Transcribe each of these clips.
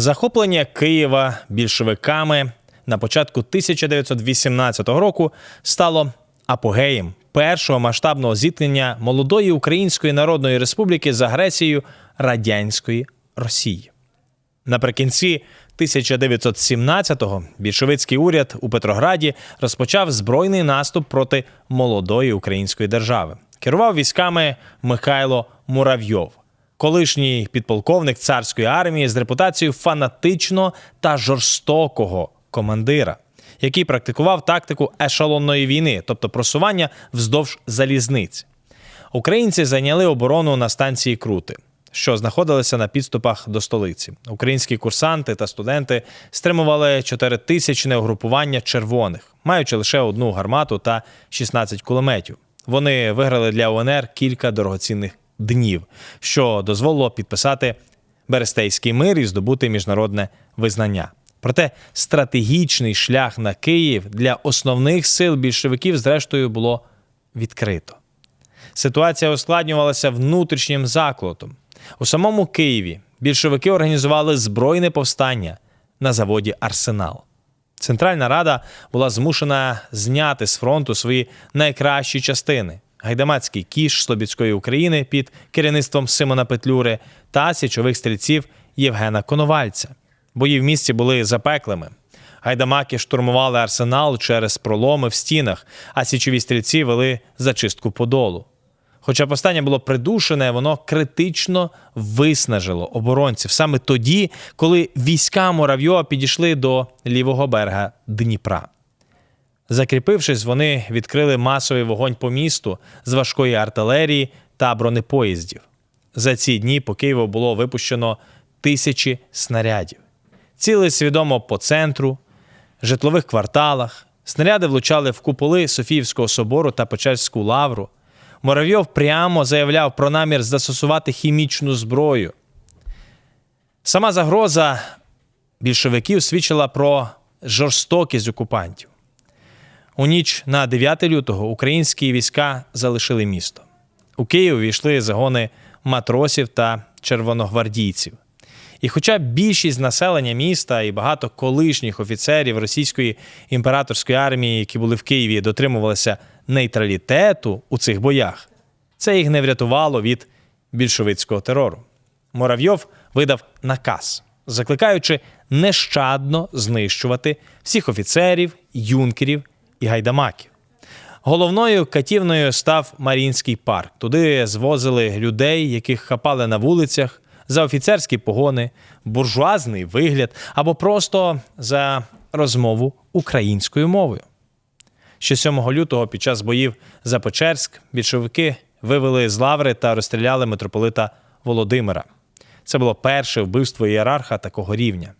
Захоплення Києва більшовиками на початку 1918 року стало апогеєм першого масштабного зіткнення молодої Української Народної Республіки з агресією радянської Росії. Наприкінці 1917-го більшовицький уряд у Петрограді розпочав збройний наступ проти молодої української держави. Керував військами Михайло Муравйов, колишній підполковник царської армії з репутацією фанатично та жорстокого командира, який практикував тактику ешелонної війни, тобто просування вздовж залізниць. Українці зайняли оборону на станції Крути, що знаходилися на підступах до столиці. Українські курсанти та студенти стримували чотиритисячне угрупування червоних, маючи лише одну гармату та 16 кулеметів. Вони виграли для УНР кілька дорогоцінних днів, що дозволило підписати Берестейський мир і здобути міжнародне визнання. Проте стратегічний шлях на Київ для основних сил більшовиків, зрештою, було відкрито. Ситуація ускладнювалася внутрішнім заколотом. У самому Києві більшовики організували збройне повстання на заводі Арсенал. Центральна Рада була змушена зняти з фронту свої найкращі частини: гайдамацький кіш Слобідської України під керівництвом Симона Петлюри та січових стрільців Євгена Коновальця. Бої в місті були запеклими. Гайдамаки штурмували арсенал через проломи в стінах, а січові стрільці вели зачистку подолу. Хоча повстання було придушене, воно критично виснажило оборонців саме тоді, коли війська Муравйова підійшли до лівого берега Дніпра. Закріпившись, вони відкрили масовий вогонь по місту з важкої артилерії та бронепоїздів. За ці дні по Києву було випущено тисячі снарядів. Ціли свідомо по центру, житлових кварталах. Снаряди влучали в куполи Софіївського собору та Печерську лавру. Муравйов прямо заявляв про намір застосувати хімічну зброю. Сама загроза більшовиків свідчила про жорстокість окупантів. У ніч на 9 лютого українські війська залишили місто. У Київ увійшли загони матросів та червоногвардійців. І хоча більшість населення міста і багато колишніх офіцерів російської імператорської армії, які були в Києві, дотримувалися нейтралітету у цих боях, це їх не врятувало від більшовицького терору. Муравйов видав наказ, закликаючи нещадно знищувати всіх офіцерів, юнкерів і гайдамаків. Головною катівною став Марінський парк. Туди звозили людей, яких хапали на вулицях за офіцерські погони, буржуазний вигляд або просто за розмову українською мовою. Ще 7 лютого під час боїв за Печерськ більшовики вивели з лаври та розстріляли митрополита Володимира. Це було перше вбивство ієрарха такого рівня.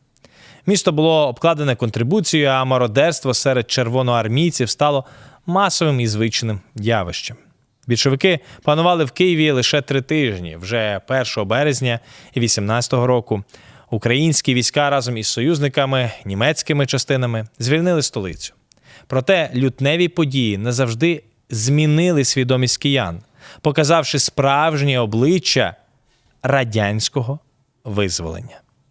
Місто було обкладене контрибуцією, а мародерство серед червоноармійців стало масовим і звичним явищем. Більшовики панували в Києві лише три тижні. Вже 1 березня 18-го року українські війська разом із союзниками, німецькими частинами звільнили столицю. Проте лютневі події назавжди змінили свідомість киян, показавши справжнє обличчя радянського визволення.